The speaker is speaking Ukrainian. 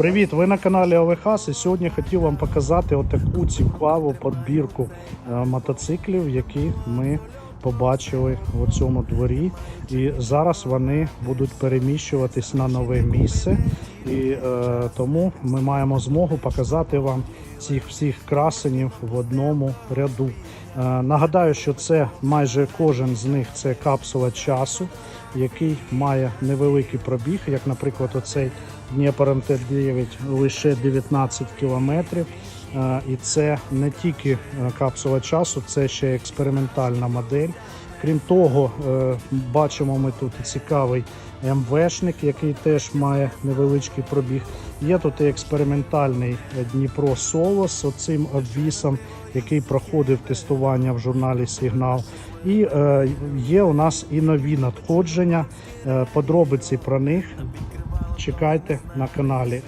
Привіт! Ви на каналі ОВХАС і сьогодні хотів вам показати отаку цікаву подбірку е, мотоциклів, які ми побачили у цьому дворі. І зараз вони будуть переміщуватись на нове місце. І е, тому ми маємо змогу показати вам цих всіх красенів в одному ряду. Е, нагадаю, що це майже кожен з них це капсула часу, який має невеликий пробіг, як, наприклад, оцей Дніпр МТ-9 лише 19 кілометрів. Е, І це не тільки е, капсула часу, це ще експериментальна модель. Крім того, е, бачимо ми тут цікавий МВшник, який теж має невеличкий пробіг. Є тут і експериментальний Дніпро Соло з оцим обвісом, який проходив тестування в журналі Сигнал. І е, є у нас і нові надходження. Е, подробиці про них чекайте на каналі.